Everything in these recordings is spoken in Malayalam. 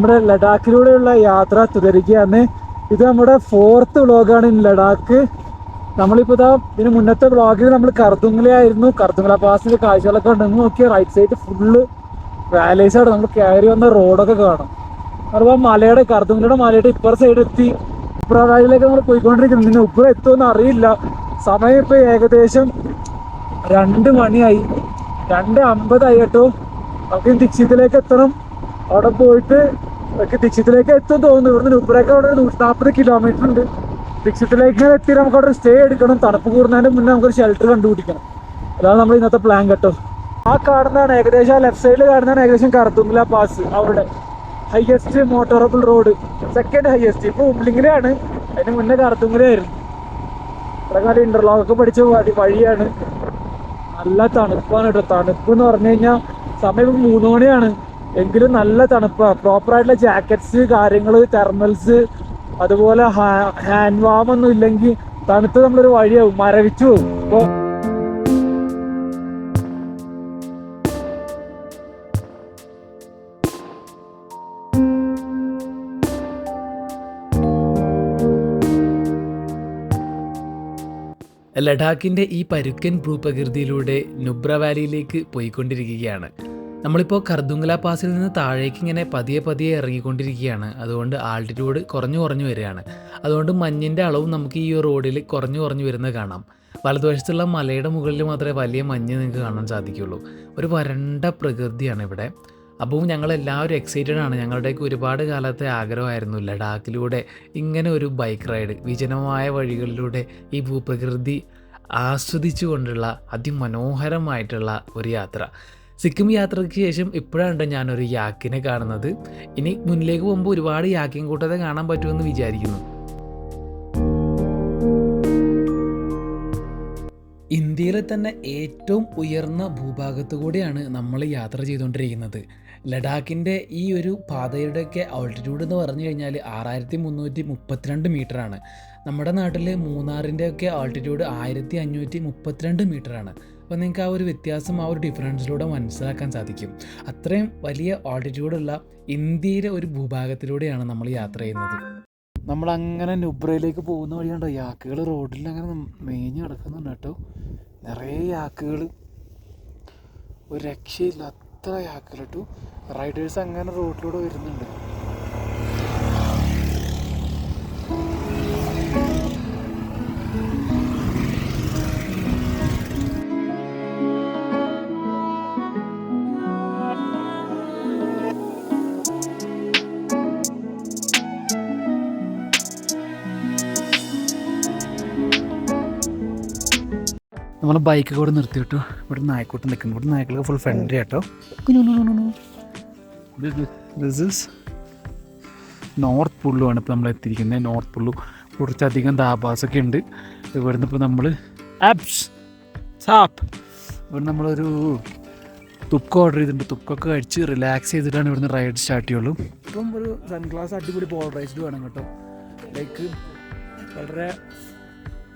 നമ്മുടെ ലഡാക്കിലൂടെയുള്ള യാത്ര തുടരുകയാണ്. ഇത് നമ്മുടെ ഫോർത്ത് വ്ളോഗാണ് ഇൻ ലഡാക്ക്. നമ്മളിപ്പോൾ ഇതാ ഇതിന് മുന്നത്തെ വ്ളോഗിൽ നമ്മൾ കർദുങ്ങലയായിരുന്നു. കർദുങ്ങല പാസിന്റെ കാഴ്ചകളൊക്കെ ഉണ്ടെന്ന് നോക്കിയ റൈറ്റ് സൈഡ് ഫുള്ള് വാലേസ് ആണ്. നമ്മൾ കയറി വന്ന റോഡൊക്കെ കാണാം. അതുപോലെ മലയുടെ കർദുങ്ങലയുടെ മലയുടെ ഇപ്പുറ സൈഡ് എത്തി. ഉപ്രവാലിലേക്ക് നമ്മൾ പോയിക്കൊണ്ടിരിക്കുന്നു. പിന്നെ ഉപ്പുറ എത്തുമെന്ന് അറിയില്ല. സമയം ഇപ്പോൾ ഏകദേശം രണ്ട് മണിയായി. രണ്ട് അമ്പതായി കേട്ടോ. നമുക്ക് ദിക്ഷിത്തിലേക്ക് എത്തണം. അവിടെ പോയിട്ട് നമുക്ക് ദിക്ഷിത്തിലേക്ക് എത്തും തോന്നുന്നു. ഇവിടുന്ന് ഉപ്പറേക്ക് അവിടെ നൂറ്റി നാൽപ്പത് കിലോമീറ്റർ ഉണ്ട്. ദിക്ഷിത്തിലേക്ക് എത്തി നമുക്ക് അവിടെ സ്റ്റേ എടുക്കണം. തണുപ്പ് കൂടുന്നതിന് മുന്നേ നമുക്കൊരു ഷെൽട്ടർ കണ്ടുപിടിക്കണം. അതാണ് നമ്മൾ ഇന്നത്തെ പ്ലാൻ കേട്ടോ. ആ കാണുന്നതാണ് ഏകദേശം ആ ലെഫ്റ്റ് സൈഡിൽ കാണുന്നതാണ് ഏകദേശം കറുത്തുമില്ല പാസ് അവിടെ. Highest motorable road second highest ഇപ്പൊ ഉള്ളിങ്ങിലാണ് അതിന് മുന്നേ കറുത്തുമിലായിരുന്നു ഇവിടെ കാലം ഇന്റർലോക്ക് ഒക്കെ പഠിച്ച വഴി- വഴിയാണ്. നല്ല തണുപ്പാണ് കേട്ടോ. തണുപ്പ് എന്ന് പറഞ്ഞു കഴിഞ്ഞാൽ സമയം മൂന്ന് മണിയാണ്. എങ്കിലും നല്ല തണുപ്പാണ് പ്രോപ്പർ ആയിട്ടുള്ള ജാക്കറ്റ്സ് കാര്യങ്ങൾ തെർമൽസ് അതുപോലെ ഹാൻഡ് വാം ഒന്നും ഇല്ലെങ്കിൽ തണുത്ത് നമ്മളൊരു വഴിയാവും. മരവിച്ചു പോകും ലഡാക്കിന്റെ ഈ പരുക്കൻ ഭൂപ്രകൃതിയിലൂടെ നുബ്ര വാലിയിലേക്ക് പോയിക്കൊണ്ടിരിക്കുകയാണ്. നമ്മളിപ്പോൾ കർദുങ്കല പാസിൽ നിന്ന് താഴേക്ക് ഇങ്ങനെ പതിയെ പതിയെ ഇറങ്ങിക്കൊണ്ടിരിക്കുകയാണ്. അതുകൊണ്ട് ആൾട്ടിറ്റ്യൂഡ് കുറഞ്ഞു കുറഞ്ഞു വരികയാണ്. അതുകൊണ്ട് മഞ്ഞിന്റെ അളവും നമുക്ക് ഈ റോഡിൽ കുറഞ്ഞു കുറഞ്ഞു വരുന്നത് കാണാം. വലതുവശത്തുള്ള മലയുടെ മുകളിൽ മാത്രമേ വലിയ മഞ്ഞ് നിങ്ങൾക്ക് കാണാൻ സാധിക്കുള്ളൂ ഒരു വരണ്ട പ്രകൃതിയാണ് ഇവിടെ. അപ്പോൾ ഞങ്ങൾ എല്ലാവരും എക്സൈറ്റഡ് ആണ്. ഞങ്ങളുടെയൊക്കെ ഒരുപാട് കാലത്തെ ആഗ്രഹമായിരുന്നു. ലഡാക്കിലൂടെ ഇങ്ങനെ ഒരു ബൈക്ക് റൈഡ് വിജനമായ വഴികളിലൂടെ ഈ ഭൂപ്രകൃതി ആസ്വദിച്ചുകൊണ്ടുള്ള അതിമനോഹരമായിട്ടുള്ള ഒരു യാത്ര. സിക്കിം യാത്രയ്ക്ക് ശേഷം ഇപ്പോഴാണ് ഞാനൊരു യാക്കിനെ കാണുന്നത്. ഇനി മുന്നിലേക്ക് പോകുമ്പോൾ ഒരുപാട് യാക്കിൻ കൂട്ടത്തെ കാണാൻ പറ്റുമെന്ന് വിചാരിക്കുന്നു. ഇന്ത്യയിലെ തന്നെ ഏറ്റവും ഉയർന്ന ഭൂഭാഗത്തു കൂടിയാണ് നമ്മൾ യാത്ര ചെയ്തുകൊണ്ടിരിക്കുന്നത്. ലഡാക്കിന്റെ ഈ ഒരു പാതയുടെയൊക്കെ ഓൾട്ടിറ്റ്യൂഡ് എന്ന് പറഞ്ഞു കഴിഞ്ഞാൽ ആറായിരത്തി മുന്നൂറ്റി മുപ്പത്തിരണ്ട് മീറ്ററാണ്. നമ്മുടെ നാട്ടിൽ മൂന്നാറിന്റെയൊക്കെ ഓൾട്ടിറ്റ്യൂഡ് ആയിരത്തി അഞ്ഞൂറ്റി മുപ്പത്തിരണ്ട് മീറ്ററാണ്. അപ്പോൾ നിങ്ങൾക്ക് ആ ഒരു വ്യത്യാസം ആ ഒരു ഡിഫറൻസിലൂടെ മനസ്സിലാക്കാൻ സാധിക്കും. അത്രയും വലിയ ഓൾട്ടിറ്റ്യൂഡുള്ള ഇന്ത്യയിലെ ഒരു ഭൂഭാഗത്തിലൂടെയാണ് നമ്മൾ യാത്ര ചെയ്യുന്നത്. നമ്മൾ അങ്ങനെ നുബ്രയിലേക്ക് പോകുന്ന വഴിയുണ്ടോ? യാക്കുകൾ റോഡിൽ അങ്ങനെ മേഞ്ഞ് കിടക്കുന്നുണ്ട് കേട്ടോ. നിറയെ യാക്കുകൾ. ഒരു രക്ഷയില്ല അത്ര യാക്കുകൾ കേട്ടോ. റൈഡേഴ്സ് അങ്ങനെ റോഡിലൂടെ വരുന്നുണ്ട്. നമ്മൾ ബൈക്ക് കൂടെ നിർത്തി കേട്ടോ ഇവിടെ നായ്ക്കൂട്ടം നിൽക്കുന്നു ഇവിടെ നായ്ക്കളൊക്കെ ഫുൾ ഫ്രണ്ട്ലി കേട്ടോ ദിസ് ഇസ് നോർത്ത് പുള്ളുവാണ് ഇപ്പോൾ നമ്മൾ എത്തിയിരിക്കുന്നത് നോർത്ത് പുള്ളു കുറച്ചധികം ദാബാസൊക്കെ ഉണ്ട്. ഇവിടുന്ന് ഇപ്പോൾ നമ്മൾ ആപ്സ് സാപ്പ് ഇവിടെ നമ്മളൊരു തുക്ക ഓർഡർ ചെയ്തിട്ടുണ്ട്. തുക്കൊക്കെ കഴിച്ച് റിലാക്സ് ചെയ്തിട്ടാണ് ഇവിടുന്ന് റൈഡ് സ്റ്റാർട്ട് ചെയ്യുള്ളൂ. ഇപ്പം ഒരു സൺഗ്ലാസ് അടിപൊളി പോളറൈസ്ഡ് വേണം കേട്ടോ. ലൈക്ക് വളരെ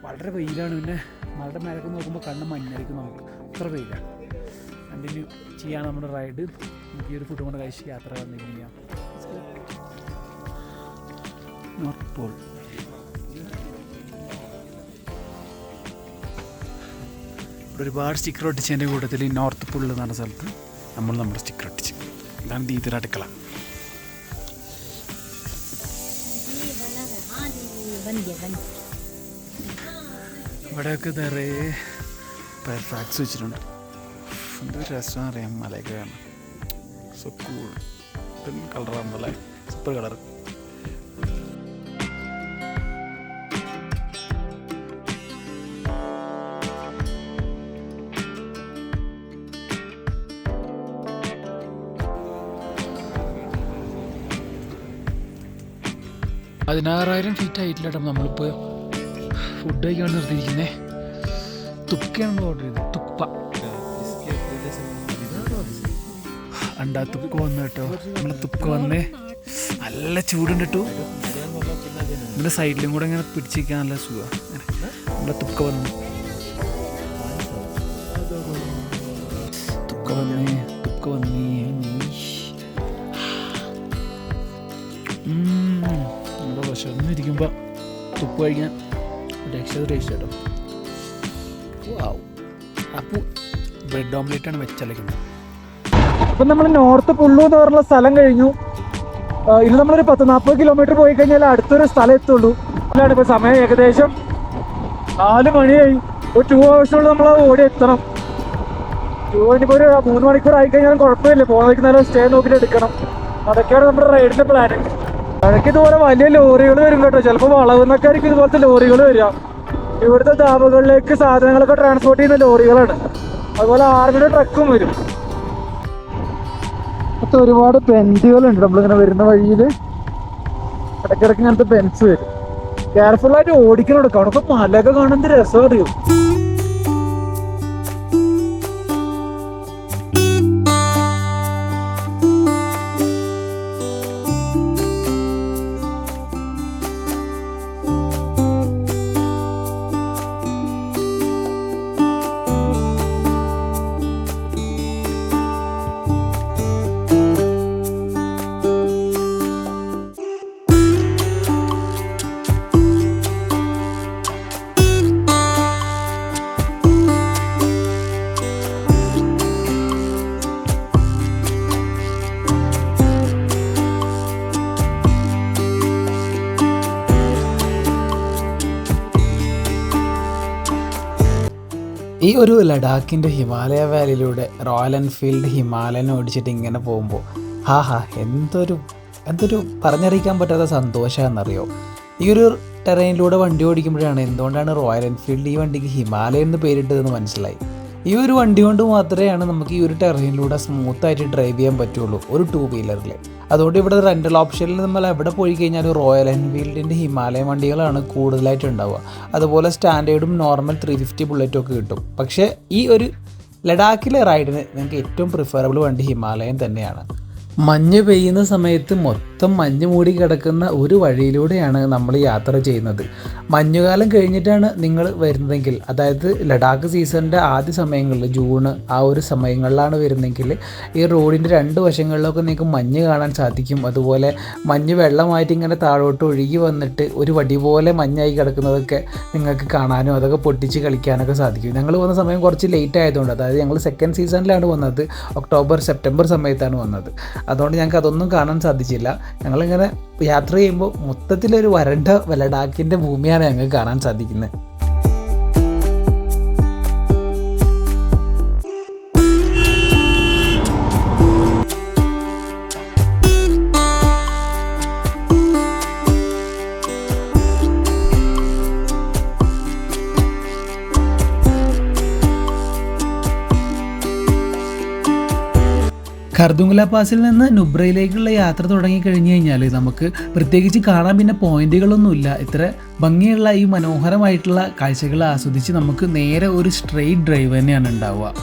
വളരെ വെയിലാണ്. പിന്നെ മലയുടെ മേലൊക്കെ നോക്കുമ്പോൾ കണ്ണ് മഞ്ഞായിരിക്കും നമുക്ക്. അത്ര വെയിലാണ്. കണ്ടിന്യൂ ചെയ്യാൻ നമ്മുടെ റൈഡ് ഈ ഒരു ഫുഡ് കൊണ്ട് കഴിച്ച് യാത്ര കണ്ടിന്യൂ ചെയ്യാം. ഒരുപാട് സ്റ്റിക്കർ ഒട്ടിച്ചതിന്റെ കൂട്ടത്തിൽ ഈ നോർത്ത് പോൾ എന്ന് പറഞ്ഞ സ്ഥലത്ത് നമ്മൾ നമ്മുടെ സ്റ്റിക്കർ ഒട്ടിച്ച്. ഇതാണ് ദീതിര അടുക്കള. ഇവിടെയൊക്കെ നിറയെ ഫ്ലാഗ്സ് വെച്ചിട്ടുണ്ട്. എന്തൊരു രസമാണ് അറിയാം മലയൊക്കെ സോ കൂൾ കളറാണല്ലേ സൂപ്പർ കളർ പതിനാറായിരം ഫീറ്റ് കേട്ടോ നമ്മളിപ്പോൾ ഫുഡ് കഴിക്കാൻ നിർത്തിയിരിക്കുന്നേ. നമ്മൾ ഓർഡർ ചെയ്തത്. തുപ്പ. അണ്ടാ തുപ്പ വന്നു കേട്ടോ. നമ്മുടെ തുപ്പ വന്നേ. നല്ല ചൂടുണ്ട് കേട്ടോ നമ്മുടെ സൈഡിലും കൂടെ ഇങ്ങനെ പിടിച്ചിരിക്കാൻ നല്ല സുഖമാണ് നമ്മുടെ തുക്ക വന്നു. തുക്ക വന്നേ. തുക്ക വന്നേ. നീ നമ്മുടെ വിശന്ന് ഇരിക്കുമ്പോൾ തുപ്പ് കഴിക്കാൻ രക്ഷ ടേസ്റ്റ് കേട്ടോ വാവ് അപ്പോൾ ബ്രെഡ് ഓംലെറ്റ് ആണ് വെച്ചലക്കുന്നത് അപ്പം നമ്മൾ നോർത്ത് പുള്ളു എന്ന് പറഞ്ഞ സ്ഥലം കഴിഞ്ഞു. ഇത് ഇനി നമ്മളൊരു പത്ത് നാൽപ്പത് കിലോമീറ്റർ പോയി കഴിഞ്ഞാൽ അടുത്തൊരു സ്ഥലം എത്തുള്ളൂ. അല്ലാണ് ഇപ്പോൾ സമയം ഏകദേശം നാല് മണിയായി ഒരു ടു ഹവേഴ്സിനുള്ളിൽ നമ്മൾ ഓടി എത്തണം. ടു ഇനിയിപ്പോൾ ഒരു മൂന്ന് മണിക്കൂർ ആയി കഴിഞ്ഞാലും കുഴപ്പമില്ല. പോകുന്ന വഴിക്ക് നല്ല സ്റ്റേ നോക്കിയിട്ട് എടുക്കണം. അതൊക്കെയാണ് നമ്മുടെ റൈഡിന്റെ പ്ലാൻ ഇടയ്ക്ക് ഇതുപോലെ വലിയ ലോറികൾ വരും കേട്ടോ. ചിലപ്പോൾ വളവുന്നൊക്കെ ആയിരിക്കും ഇതുപോലത്തെ ലോറികൾ വരിക. ഇവിടുത്തെ ധാബകളിലേക്ക് സാധനങ്ങളൊക്കെ ട്രാൻസ്പോർട്ട് ചെയ്യുന്ന ലോറികളാണ്. അതുപോലെ ആർമിയുടെ ട്രക്കും വരും. അത് ഒരുപാട് ബെൻസുകളുണ്ട് നമ്മളിങ്ങനെ വരുന്ന വഴിയിൽ ഇടയ്ക്കിടയ്ക്ക് ഇങ്ങനത്തെ പെൻസ് വരും. കെയർഫുൾ ആയിട്ട് ഓടിക്കണം എടുക്കണം? അപ്പൊ മലയൊക്കെ കാണുന്ന രസം അറിയും? ഈ ഒരു ലഡാക്കിന്റെ ഹിമാലയ വാലിയിലൂടെ റോയൽ എൻഫീൽഡ് ഹിമാലയൻ ഓടിച്ചിട്ട് ഇങ്ങനെ പോകുമ്പോൾ ഹാ ഹാ എന്തൊരു എന്തൊരു പറഞ്ഞറിയിക്കാൻ പറ്റാത്ത സന്തോഷമാണെന്നറിയോ ഈ ഒരു ടെറൈനിലൂടെ വണ്ടി ഓടിക്കുമ്പോഴാണ് എന്തുകൊണ്ടാണ് റോയൽ എൻഫീൽഡ് ഈ വണ്ടിക്ക് ഹിമാലയൻ എന്ന് പേരിട്ടതെന്ന് മനസ്സിലായി. ഈ ഒരു വണ്ടി കൊണ്ട് മാത്രമേ നമുക്ക് ഈ ഒരു ടെറൈനിലൂടെ സ്മൂത്തായിട്ട് ഡ്രൈവ് ചെയ്യാൻ പറ്റുള്ളൂ ഒരു ടു വീലറിൽ അതുകൊണ്ട് ഇവിടെ റെന്റൽ ഓപ്ഷനിൽ നമ്മൾ എവിടെ പോയി കഴിഞ്ഞാലും റോയൽ എൻഫീൽഡിന്റെ ഹിമാലയൻ വണ്ടികളാണ് കൂടുതലായിട്ട് ഉണ്ടാവുക. അതുപോലെ സ്റ്റാൻഡേർഡും നോർമൽ ത്രീ ഫിഫ്റ്റി ബുള്ളറ്റും ഒക്കെ കിട്ടും. പക്ഷേ ഈ ഒരു ലഡാക്കിലെ റൈഡിന് നിങ്ങൾക്ക് ഏറ്റവും പ്രിഫറബിൾ വണ്ടി ഹിമാലയൻ തന്നെയാണ്. മഞ്ഞ് പെയ്യുന്ന സമയത്ത് മൊത്തം മഞ്ഞ് മൂടി കിടക്കുന്ന ഒരു വഴിയിലൂടെയാണ് നമ്മൾ യാത്ര ചെയ്യുന്നത്. മഞ്ഞുകാലം കഴിഞ്ഞിട്ടാണ് നിങ്ങൾ വരുന്നതെങ്കിൽ അതായത് ലഡാക്ക് സീസണിന്റെ ആദ്യ സമയങ്ങളിൽ ജൂൺ ആ ഒരു സമയങ്ങളിലാണ് വരുന്നതെങ്കിൽ ഈ റോഡിന്റെ രണ്ട് വശങ്ങളിലൊക്കെ നിങ്ങൾക്ക് മഞ്ഞ് കാണാൻ സാധിക്കും. അതുപോലെ മഞ്ഞ് വെള്ളമായിട്ട് ഇങ്ങനെ താഴോട്ട് ഒഴുകി വന്നിട്ട് ഒരു വടി പോലെ മഞ്ഞായി കിടക്കുന്നതൊക്കെ നിങ്ങൾക്ക് കാണാനും അതൊക്കെ പൊട്ടിച്ച് കളിക്കാനൊക്കെ സാധിക്കും. ഞങ്ങൾ വന്ന സമയം കുറച്ച് ലേറ്റ് ആയതുകൊണ്ട് അതായത് ഞങ്ങൾ സെക്കൻഡ് സീസണിലാണ് വന്നത്. ഒക്ടോബർ സെപ്റ്റംബർ സമയത്താണ് വന്നത്. അതുകൊണ്ട് ഞങ്ങൾക്ക് അതൊന്നും കാണാൻ സാധിച്ചില്ല. ഞങ്ങളിങ്ങനെ യാത്ര ചെയ്യുമ്പോൾ മൊത്തത്തിലൊരു വരണ്ട ലഡാക്കിന്റെ ഭൂമിയാണ് ഞങ്ങൾക്ക് കാണാൻ സാധിക്കുന്നത്. ഖർദുംഗ്ല പാസിൽ നിന്ന് നുബ്രയിലേക്കുള്ള യാത്ര തുടങ്ങി കഴിഞ്ഞു കഴിഞ്ഞാൽ നമുക്ക് പ്രത്യേകിച്ച് കാണാൻ പിന്നെ പോയിന്റുകളൊന്നുമില്ല. ഇത്ര ഭംഗിയുള്ള ഈ മനോഹരമായിട്ടുള്ള കാഴ്ചകൾ ആസ്വദിച്ച് നമുക്ക് നേരെ ഒരു സ്ട്രെയിറ്റ് ഡ്രൈവ് തന്നെയാണ് ഉണ്ടാവുക.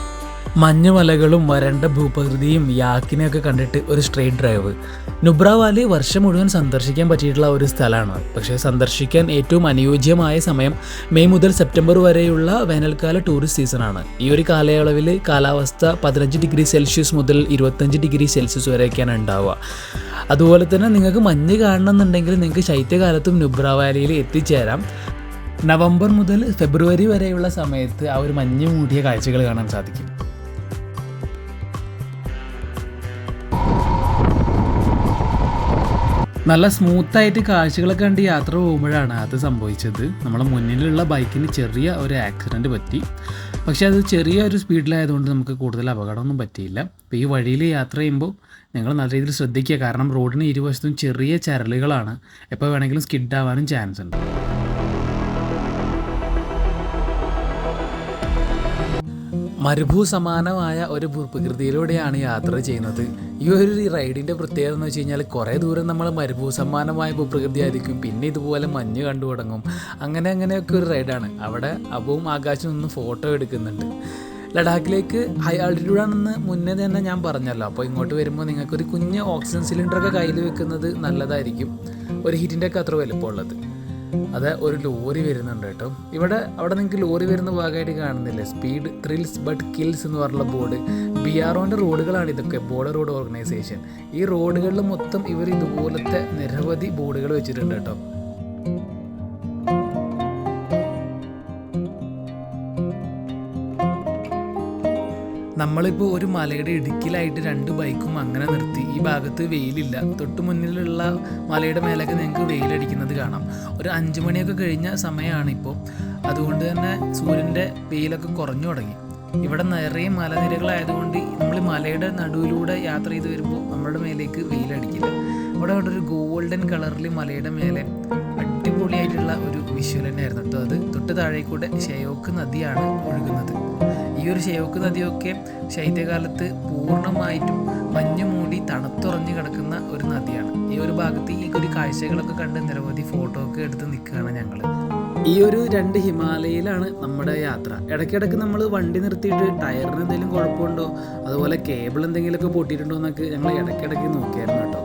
മഞ്ഞുമലകളും വരണ്ട ഭൂപ്രകൃതിയും യാക്കിനെയൊക്കെ കണ്ടിട്ട് ഒരു സ്ട്രെയിറ്റ് ഡ്രൈവ് നുബ്ര വാലി വർഷം മുഴുവൻ സന്ദർശിക്കാൻ പറ്റിയിട്ടുള്ള ഒരു സ്ഥലമാണ്. പക്ഷേ സന്ദർശിക്കാൻ ഏറ്റവും അനുയോജ്യമായ സമയം മെയ് മുതൽ സെപ്റ്റംബർ വരെയുള്ള വേനൽക്കാല ടൂറിസ്റ്റ് സീസണാണ് ഈ ഒരു കാലയളവിൽ കാലാവസ്ഥ പതിനഞ്ച് ഡിഗ്രി സെൽഷ്യസ് മുതൽ ഇരുപത്തഞ്ച് ഡിഗ്രി സെൽഷ്യസ് വരെയൊക്കെയാണ് ഉണ്ടാവുക. അതുപോലെ തന്നെ നിങ്ങൾക്ക് മഞ്ഞ് കാണണമെന്നുണ്ടെങ്കിൽ നിങ്ങൾക്ക് ശൈത്യകാലത്തും നുബ്ര വാലിയിൽ എത്തിച്ചേരാം. നവംബർ മുതൽ ഫെബ്രുവരി വരെയുള്ള സമയത്ത് ആ ഒരു മഞ്ഞ് മൂടിയ കാഴ്ചകൾ കാണാൻ സാധിക്കും. നല്ല സ്മൂത്തായിട്ട് കാഴ്ചകളൊക്കെ കണ്ട് യാത്ര പോകുമ്പോഴാണ് അത് സംഭവിച്ചത്. നമ്മളെ മുന്നിലുള്ള ബൈക്കിന് ചെറിയ ഒരു ആക്സിഡന്റ് പറ്റി. പക്ഷേ അത് ചെറിയ ഒരു സ്പീഡിലായതുകൊണ്ട് നമുക്ക് കൂടുതൽ അപകടമൊന്നും പറ്റിയില്ല. അപ്പോൾ ഈ വഴിയിൽ യാത്ര ചെയ്യുമ്പോൾ നിങ്ങൾ നല്ല രീതിയിൽ ശ്രദ്ധിക്കുക. കാരണം റോഡിന് ഇരുവശത്തും ചെറിയ ചരലുകളാണ്. എപ്പോൾ വേണമെങ്കിലും സ്കിഡ് ആവാനും ചാൻസ് ഉണ്ട്. മരുഭൂ സമാനമായ ഒരു ഭൂപ്രകൃതിയിലൂടെയാണ് യാത്ര ചെയ്യുന്നത്. ഈ ഒരു റൈഡിന്റെ പ്രത്യേകത എന്ന് വെച്ച് കഴിഞ്ഞാൽ കുറേ ദൂരം നമ്മൾ മരുഭൂസമാനമായ ഭൂപ്രകൃതി ആയിരിക്കും പിന്നെ ഇതുപോലെ മഞ്ഞ് കണ്ടു തുടങ്ങും. അങ്ങനെ അങ്ങനെയൊക്കെ ഒരു റൈഡാണ്. അവിടെ അബവും ആകാശം നിന്ന് ഫോട്ടോ എടുക്കുന്നുണ്ട്. ലഡാക്കിലേക്ക് ഹൈ ആൾട്ടിറ്റ്യൂഡാണെന്ന് മുന്നേ തന്നെ ഞാൻ പറഞ്ഞല്ലോ. അപ്പോൾ ഇങ്ങോട്ട് വരുമ്പോൾ നിങ്ങൾക്കൊരു കുഞ്ഞ് ഓക്സിജൻ സിലിണ്ടറൊക്കെ കയ്യിൽ വെക്കുന്നത് നല്ലതായിരിക്കും. ഒരു ഹീറ്റിന്റെ ഒക്കെ അത്ര വലുപ്പമുള്ളത്. അത് ഒരു ലോറി വരുന്നുണ്ട് കേട്ടോ. ഇവിടെ അവിടെ നിങ്ങൾക്ക് ലോറി വരുന്ന ഭാഗമായിട്ട് കാണുന്നില്ലേ? സ്പീഡ് ത്രിൽസ് ബട്ട് കിൽസ് എന്ന് പറഞ്ഞുള്ള ബോർഡ് ബി ആർ ഒന്റെ റോഡുകളാണ് ഇതൊക്കെ ബോർഡർ റോഡ് ഓർഗനൈസേഷൻ ഈ റോഡുകളിൽ മൊത്തം ഇവർ ഇതുപോലത്തെ നിരവധി ബോർഡുകൾ വെച്ചിട്ടുണ്ട് കേട്ടോ. നമ്മളിപ്പോൾ ഒരു മലയുടെ ഇടുക്കിലായിട്ട് രണ്ട് ബൈക്കും അങ്ങനെ നിർത്തി. ഈ ഭാഗത്ത് വെയിലില്ല. തൊട്ട് മുന്നിലുള്ള മലയുടെ മേലൊക്കെ നിങ്ങൾക്ക് വെയിലടിക്കുന്നത് കാണാം. ഒരു അഞ്ച് മണിയൊക്കെ കഴിഞ്ഞ സമയമാണ് ഇപ്പോൾ അതുകൊണ്ട് തന്നെ സൂര്യന്റെ വെയിലൊക്കെ കുറഞ്ഞു തുടങ്ങി. ഇവിടെ നിറയെ മലനിരകളായതുകൊണ്ട് നമ്മൾ മലയുടെ നടുവിലൂടെ യാത്ര ചെയ്ത് വരുമ്പോൾ നമ്മുടെ മേലേക്ക് വെയിലടിക്കില്ല. അവിടെ അവിടെ ഒരു ഗോൾഡൻ കളറിൽ മലയുടെ മേലെ അടിപൊളിയായിട്ടുള്ള ഒരു വിഷ്വൽ തന്നെയായിരുന്നു. അത് തൊട്ട് താഴേക്കൂടെ ഷെയോക്ക് നദിയാണ് ഒഴുകുന്നത്. ഈ ഒരു ഷേവക്ക് നദിയൊക്കെ ശൈത്യകാലത്ത് പൂർണമായിട്ടും മഞ്ഞു മൂടി തണുത്തുറഞ്ഞു കിടക്കുന്ന ഒരു നദിയാണ്. ഈ ഒരു ഭാഗത്ത് ഈ ഒരു കാഴ്ചകളൊക്കെ കണ്ട് നിരവധി ഫോട്ടോ ഒക്കെ എടുത്ത് നിൽക്കുകയാണ് ഞങ്ങൾ ഈ ഒരു രണ്ട് ഹിമാലയയിലാണ് നമ്മുടെ യാത്ര. ഇടയ്ക്കിടയ്ക്ക് നമ്മൾ വണ്ടി നിർത്തിയിട്ട് ടയറിന് എന്തെങ്കിലും കുഴപ്പമുണ്ടോ? അതുപോലെ കേബിൾ എന്തെങ്കിലുമൊക്കെ പൊട്ടിയിട്ടുണ്ടോ എന്നൊക്കെ ഞങ്ങൾ ഇടയ്ക്കിടയ്ക്ക് നോക്കിയായിരുന്നു കേട്ടോ.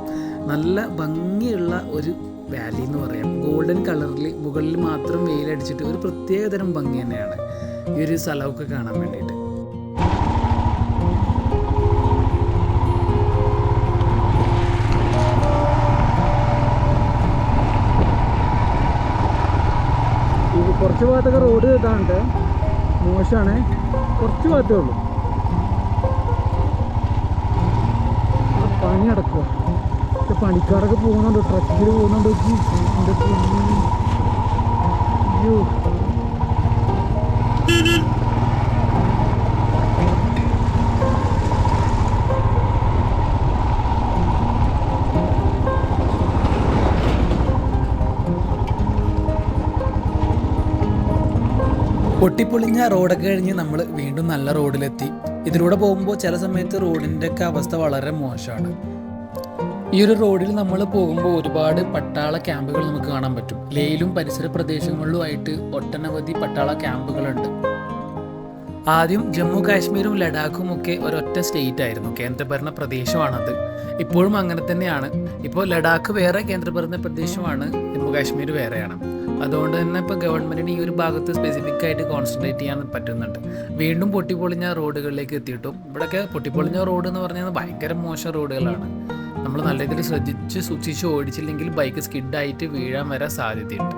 നല്ല ഭംഗിയുള്ള ഒരു വാലി എന്ന് പറയാം. ഗോൾഡൻ കളറിൽ മുകളിൽ മാത്രം വെയിലടിച്ചിട്ട് ഒരു പ്രത്യേകതരം ഭംഗി തന്നെയാണ്. ഈ ഒരു സ്ഥലമൊക്കെ കാണാൻ വേണ്ടിയിട്ട്. കുറച്ച് ഭാഗത്തൊക്കെ റോഡ് ഇതാണ്ട് മോശമാണ് കുറച്ച് ഭാഗത്തേ ഉള്ളൂ. പണി നടക്കുക. പണിക്കാരൊക്കെ പോകുന്നുണ്ട്. ട്രക്കിൽ പോകുന്നുണ്ട്. അയ്യോ. പൊട്ടിപ്പൊളിഞ്ഞ റോഡൊക്കെ കഴിഞ്ഞ് നമ്മൾ വീണ്ടും നല്ല റോഡിലെത്തി. ഇതിലൂടെ പോകുമ്പോൾ ചില സമയത്ത് റോഡിന്റെ ഒക്കെ അവസ്ഥ വളരെ മോശമാണ്. ഈ ഒരു റോഡിൽ നമ്മൾ പോകുമ്പോൾ ഒരുപാട് പട്ടാള ക്യാമ്പുകൾ നമുക്ക് കാണാൻ പറ്റും. ലേയിലും പരിസര പ്രദേശങ്ങളിലുമായിട്ട് ഒട്ടനവധി പട്ടാള ക്യാമ്പുകളുണ്ട്. ആദ്യം ജമ്മു കാശ്മീരും ലഡാക്കും ഒക്കെ ഒരൊറ്റ സ്റ്റേറ്റ് ആയിരുന്നു. കേന്ദ്രഭരണ പ്രദേശമാണത്. ഇപ്പോഴും അങ്ങനെ തന്നെയാണ്. ഇപ്പോൾ ലഡാക്ക് വേറെ കേന്ദ്രഭരണ പ്രദേശമാണ്. ജമ്മു കാശ്മീർ വേറെയാണ്. അതുകൊണ്ട് തന്നെ ഇപ്പോൾ ഗവൺമെന്റിന് ഈ ഒരു ഭാഗത്ത് സ്പെസിഫിക് ആയിട്ട് കോൺസെൻട്രേറ്റ് ചെയ്യാൻ പറ്റുന്നുണ്ട്. വീണ്ടും പൊട്ടിപ്പൊളിഞ്ഞ റോഡുകളിലേക്ക് എത്തിയിട്ടും. ഇവിടെയൊക്കെ പൊട്ടിപ്പൊളിഞ്ഞ റോഡ് എന്ന് പറഞ്ഞാൽ ഭയങ്കര മോശം റോഡുകളാണ്. നമ്മൾ നല്ല രീതിയിൽ ശ്രദ്ധിച്ച് സൂക്ഷിച്ച് ഓടിച്ചില്ലെങ്കിൽ ബൈക്ക് സ്കിഡായിട്ട് വീഴാൻ വരെ സാധ്യതയുണ്ട്.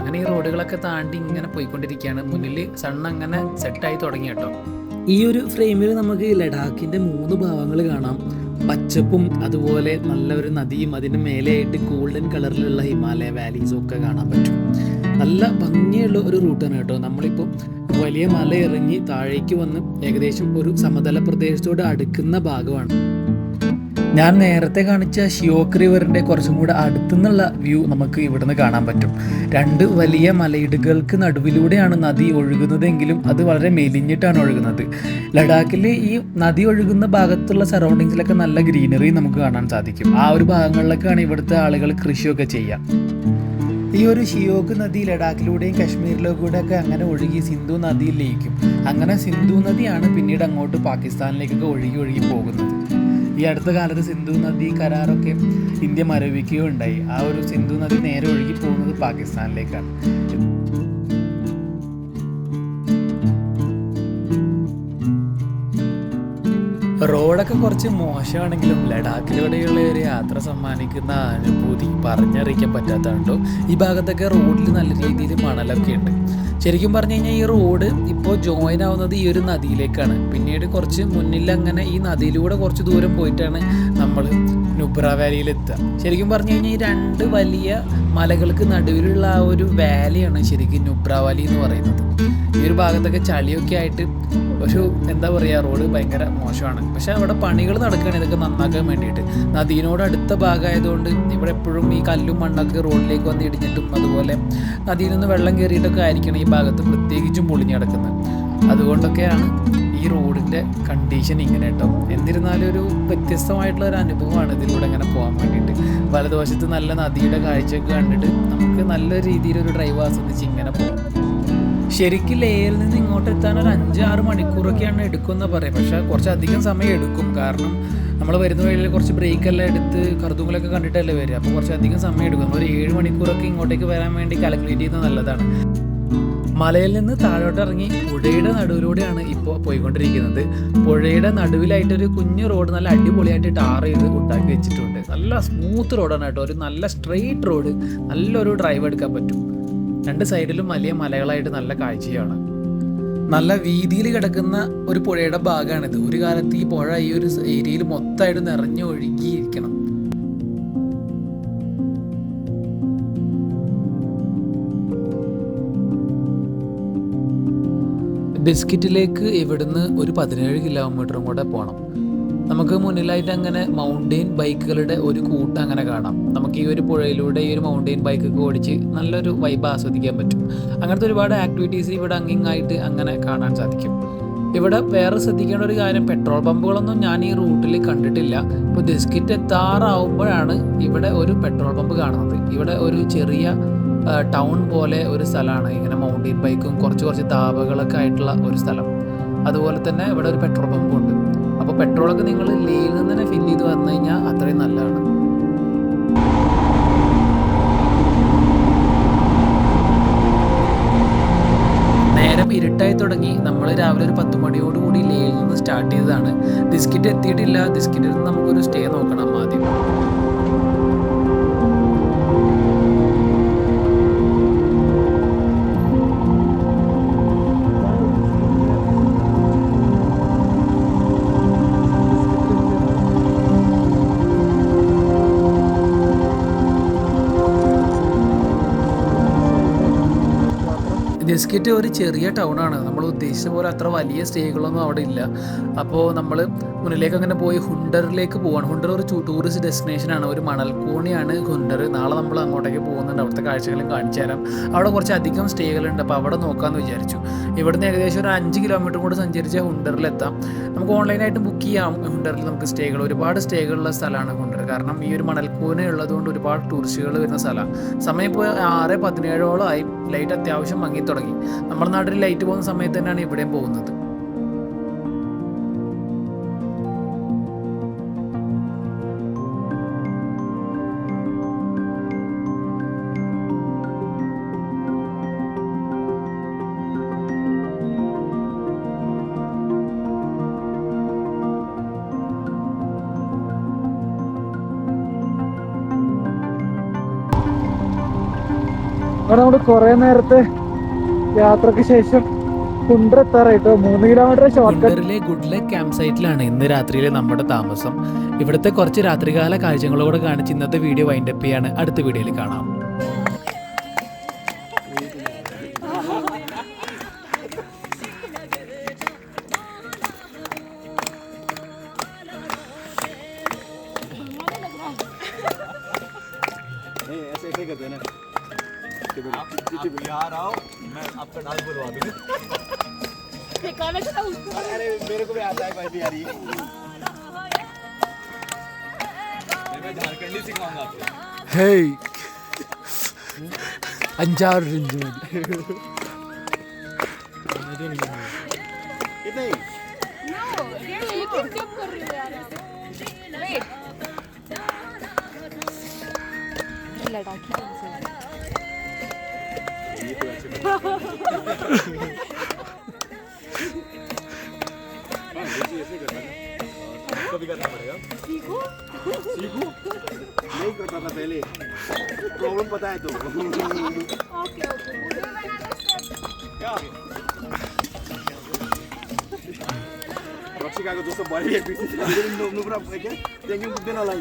അങ്ങനെ ഈ റോഡുകളൊക്കെ താണ്ടി ഇങ്ങനെ പോയിക്കൊണ്ടിരിക്കുകയാണ്. മുന്നിൽ സൺ അങ്ങനെ സെറ്റായി തുടങ്ങി കേട്ടോ. ഈ ഒരു ഫ്രെയിമിൽ നമുക്ക് ലഡാക്കിന്റെ മൂന്ന് ഭാവങ്ങൾ കാണാം. പച്ചപ്പും അതുപോലെ നല്ല ഒരു നദിയും അതിന് മേലെയായിട്ട് ഗോൾഡൻ കളറിലുള്ള ഹിമാലയ വാലീസും ഒക്കെ കാണാൻ പറ്റും. നല്ല ഭംഗിയുള്ള ഒരു റൂട്ടാണ് കേട്ടോ. നമ്മളിപ്പോൾ വലിയ മല ഇറങ്ങി താഴേക്ക് വന്ന് ഏകദേശം ഒരു സമതല പ്രദേശത്തോട് അടുക്കുന്ന ഭാഗമാണ്. ഞാൻ നേരത്തെ കാണിച്ച ഷിയോക്ക് റിവറിന്റെ കുറച്ചും കൂടെ അടുത്തുനിന്നുള്ള വ്യൂ നമുക്ക് ഇവിടുന്ന് കാണാൻ പറ്റും. രണ്ട് വലിയ മലയിടുകൾക്ക് നടുവിലൂടെയാണ് നദി ഒഴുകുന്നതെങ്കിലും അത് വളരെ മെലിഞ്ഞിട്ടാണ് ഒഴുകുന്നത്. ലഡാക്കിൽ ഈ നദി ഒഴുകുന്ന ഭാഗത്തുള്ള സറൗണ്ടിങ്സിലൊക്കെ നല്ല ഗ്രീനറി നമുക്ക് കാണാൻ സാധിക്കും. ആ ഒരു ഭാഗങ്ങളിലൊക്കെയാണ് ഇവിടുത്തെ ആളുകൾ കൃഷിയൊക്കെ ചെയ്യുക. ഈ ഒരു ഷിയോക്ക് നദി ലഡാക്കിലൂടെയും കാശ്മീരിലൂടെ കൂടെ ഒക്കെ അങ്ങനെ ഒഴുകി സിന്ധു നദിയിൽ ലയിക്കും. അങ്ങനെ സിന്ധു നദിയാണ് പിന്നീട് അങ്ങോട്ട് പാകിസ്ഥാനിലേക്കൊക്കെ ഒഴുകി ഒഴുകി പോകുന്നത്. ഈ അടുത്ത കാലത്ത് സിന്ധു നദി കരാറൊക്കെ ഇന്ത്യ മരവിക്കുകയോ ഉണ്ടായി ആ ഒരു സിന്ധു നദി നേരെ ഒഴുകി പോകുന്നത് പാകിസ്ഥാനിലേക്കാണ്. റോഡൊക്കെ കുറച്ച് മോശമാണെങ്കിലും ലഡാക്കിലൂടെയുള്ള ഒരു യാത്ര സമ്മാനിക്കുന്ന അനുഭൂതി പറഞ്ഞറിയിക്കാൻ പറ്റാത്തതുണ്ടോ ഈ ഭാഗത്തൊക്കെ റോഡിൽ നല്ല രീതിയിൽ മണലൊക്കെ ഉണ്ട്. ശരിക്കും പറഞ്ഞു കഴിഞ്ഞാൽ ഈ റോഡ് ഇപ്പോൾ ജോയിൻ ആവുന്നത് ഈ ഒരു നദിയിലേക്കാണ്. പിന്നീട് കുറച്ച് മുന്നിൽ അങ്ങനെ ഈ നദിയിലൂടെ കുറച്ച് ദൂരം പോയിട്ടാണ് നമ്മൾ നുബ്ര വാലിയിലെത്തുക ശരിക്കും പറഞ്ഞു കഴിഞ്ഞാൽ ഈ രണ്ട് വലിയ മലകൾക്ക് നടുവിലുള്ള ആ ഒരു വാലിയാണ് ശരിക്കും നുബ്ര വാലി എന്ന് പറയുന്നത്. ഈ ഒരു ഭാഗത്തൊക്കെ ചളിയൊക്കെ ആയിട്ട് ഒരു എന്താ പറയുക റോഡ് ഭയങ്കര മോശമാണ്. പക്ഷേ അവിടെ പണികൾ നടക്കുകയാണ് ഇതൊക്കെ നന്നാക്കാൻ വേണ്ടിയിട്ട്. നദീനോട് അടുത്ത ഭാഗമായതുകൊണ്ട് ഇവിടെ എപ്പോഴും ഈ കല്ലും മണ്ണൊക്കെ റോഡിലേക്ക് വന്ന് ഇടിഞ്ഞിട്ടും അതുപോലെ നദിയിൽ നിന്ന് വെള്ളം കയറിയിട്ടൊക്കെ ആയിരിക്കണം ഈ ഭാഗത്ത് പ്രത്യേകിച്ചും പൊളിഞ്ഞു കിടക്കുന്നത്. അതുകൊണ്ടൊക്കെയാണ് ഈ റോഡിന്റെ കണ്ടീഷൻ ഇങ്ങനെ കേട്ടോ എന്നിരുന്നാലും ഒരു വ്യത്യസ്തമായിട്ടുള്ള ഒരു അനുഭവമാണ് ഇതിലൂടെ ഇങ്ങനെ പോകാൻ വേണ്ടിയിട്ട്. വലതുവശത്ത് നല്ല നദിയുടെ കാഴ്ചയൊക്കെ കണ്ടിട്ട് നമുക്ക് നല്ല രീതിയിലൊരു ഡ്രൈവ് ആസ്വദിച്ച് ഇങ്ങനെ പോകാം. ശരിക്കും ലേയിൽ നിന്ന് ഇങ്ങോട്ട് എത്താൻ ഒരു അഞ്ച് ആറ് മണിക്കൂറൊക്കെയാണ് എടുക്കുമെന്ന് പറയും. പക്ഷെ കുറച്ചധികം സമയം എടുക്കും. കാരണം നമ്മൾ വരുന്ന വഴിയിൽ കുറച്ച് ബ്രേക്കെല്ലാം എടുത്ത് കറുതുങ്ങളൊക്കെ കണ്ടിട്ടല്ലേ വരിക. അപ്പോൾ കുറച്ചധികം സമയം എടുക്കും. നമ്മൾ ഒരു ഏഴ് മണിക്കൂറൊക്കെ ഇങ്ങോട്ടേക്ക് വരാൻ വേണ്ടി കാൽക്കുലേറ്റ് ചെയ്യുന്നത് നല്ലതാണ്. മലയിൽ നിന്ന് താഴോട്ട് ഇറങ്ങി പുഴയുടെ നടുവിലൂടെയാണ് ഇപ്പോൾ പോയിക്കൊണ്ടിരിക്കുന്നത്. പുഴയുടെ നടുവിലായിട്ടൊരു കുഞ്ഞു റോഡ് നല്ല അടിപൊളിയായിട്ട് ടാർ ചെയ്ത് ഉണ്ടാക്കി വെച്ചിട്ടുണ്ട്. നല്ല സ്മൂത്ത് റോഡാണ് കേട്ടോ. ഒരു നല്ല സ്ട്രെയിറ്റ് റോഡ്. നല്ലൊരു ഡ്രൈവ് എടുക്കാൻ പറ്റും. രണ്ട് സൈഡിലും വലിയ മലകളായിട്ട് നല്ല കാഴ്ചയാണ്. നല്ല വീതിയിൽ കിടക്കുന്ന ഒരു പുഴയുടെ ഭാഗമാണിത്. ഒരു കാലത്ത് ഈ പുഴ ഈ ഒരു ഏരിയയിൽ മൊത്തമായിട്ട് നിറഞ്ഞു ഒഴുകിയിരിക്കണം ബിസ്ക്കറ്റിലേക്ക് ഇവിടുന്ന് ഒരു പതിനേഴ് കിലോമീറ്ററും കൂടെ പോകണം നമുക്ക് മുന്നിലായിട്ട് അങ്ങനെ മൗണ്ടെയിൻ ബൈക്കുകളുടെ ഒരു കൂട്ടം അങ്ങനെ കാണാം. നമുക്ക് ഈ ഒരു പുഴയിലൂടെ ഈ ഒരു മൗണ്ടെയിൻ ബൈക്കൊക്കെ ഓടിച്ച് നല്ലൊരു വൈബ് ആസ്വദിക്കാൻ പറ്റും. അങ്ങനത്തെ ഒരുപാട് ആക്ടിവിറ്റീസ് ഇവിടെ അങ്ങിങ്ങായിട്ട് അങ്ങനെ കാണാൻ സാധിക്കും. ഇവിടെ വേറെ ശ്രദ്ധിക്കേണ്ട ഒരു കാര്യം പെട്രോൾ പമ്പുകളൊന്നും ഞാൻ ഈ റൂട്ടിൽ കണ്ടിട്ടില്ല. ഇപ്പോൾ ബിസ്ക്കറ്റ് എത്താറാവുമ്പോഴാണ് ഇവിടെ ഒരു പെട്രോൾ പമ്പ് കാണുന്നത്. ഇവിടെ ഒരു ചെറിയ ടൗൺ പോലെ ഒരു സ്ഥലമാണ്. ഇങ്ങനെ മൗണ്ടൈൻ ബൈക്കും കുറച്ച് കുറച്ച് ധാബകളൊക്കെ ആയിട്ടുള്ള ഒരു സ്ഥലം. അതുപോലെ തന്നെ ഇവിടെ ഒരു പെട്രോൾ പമ്പും ഉണ്ട്. അപ്പോൾ പെട്രോളൊക്കെ നിങ്ങൾ ലേയിൽ നിന്ന് തന്നെ ഫില്ല് ചെയ്ത് വന്നു കഴിഞ്ഞാൽ അത്രയും നല്ലതാണ്. നേരം ഇരുട്ടായി തുടങ്ങി. നമ്മൾ രാവിലെ ഒരു പത്ത് മണിയോടുകൂടി ലേയിൽ നിന്ന് സ്റ്റാർട്ട് ചെയ്തതാണ്. ഡിസ്കിറ്റ് എത്തിയിട്ടില്ല. ബിസ്ക്കറ്റിൽ നിന്ന് നമുക്കൊരു സ്റ്റേ നോക്കണം ആദ്യം. ബിസ്ക്കറ്റ് ഒരു ചെറിയ ടൗണാണ് നമ്മൾ ഉദ്ദേശിച്ച പോലെ അത്ര വലിയ സ്റ്റേകളൊന്നും അവിടെ ഇല്ല. അപ്പോൾ നമ്മൾ മുന്നിലേക്ക് അങ്ങനെ പോയി ഹുണ്ടറിലേക്ക് പോവാണ്. ഹുണ്ടർ ഒരു ടൂറിസ്റ്റ് ഡെസ്റ്റിനേഷനാണ് ഒരു മണൽക്കോണിയാണ് ഹുണ്ടർ. നാളെ നമ്മൾ അങ്ങോട്ടേക്ക് പോകുന്നുണ്ട്. അവിടുത്തെ കാഴ്ചകളും കാണിച്ചു തരാം. അവിടെ കുറച്ച് അധികം സ്റ്റേകളുണ്ട്. അപ്പോൾ അവിടെ നോക്കാമെന്ന് വിചാരിച്ചു. ഇവിടുന്ന് ഏകദേശം ഒരു അഞ്ച് കിലോമീറ്റർ കൂടെ സഞ്ചരിച്ച ഹുണ്ടറിലെത്താം. നമുക്ക് ഓൺലൈനായിട്ട് ബുക്ക് ചെയ്യാം. ഹുണ്ടറിൽ നമുക്ക് സ്റ്റേകൾ ഒരുപാട് സ്റ്റേകളുള്ള സ്ഥലമാണ് ഹുണ്ടർ. കാരണം ഈ ഒരു മണൽക്കൂന ഉള്ളതുകൊണ്ട് ഒരുപാട് ടൂറിസ്റ്റുകൾ വരുന്ന സ്ഥലമാണ് സമയം ഇപ്പോൾ ആറ് പതിനേഴോളം ആയി. ലൈറ്റ് അത്യാവശ്യം മങ്ങി തുടങ്ങി നമ്മുടെ നാട്ടിൽ ലൈറ്റ് പോകുന്ന സമയത്ത് തന്നെയാണ് ഇവിടെയും പോകുന്നത്. നമ്മൾ കുറെ നേരത്തെ യാത്രയ്ക്ക് ശേഷം ാണ് ക്യാമ്പ് സൈറ്റിലാണ് ഇന്ന് രാത്രിയിലെ നമ്മുടെ താമസം. ഇവിടുത്തെ കുറച്ച് രാത്രികാല കാഴ്ചകളോട് കാണിച്ച് ഇന്നത്തെ വീഡിയോ വൈൻഡപ്പ് ചെയ്യാണ്. അടുത്ത വീഡിയോയിൽ കാണാം. 헤이 안자르는 좀 लड़ाकी ऐसे करना कभी करना पड़ेगा सीखो सीखो નહીં કરતા હતા प्रॉब्लम पता है ओके ओके जस्तो भरि पुरा क्या त्यहाँदेखि पुग्दैन होला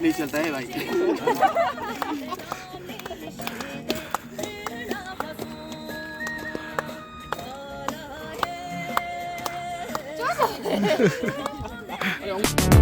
नहीं चलता है भाई É um...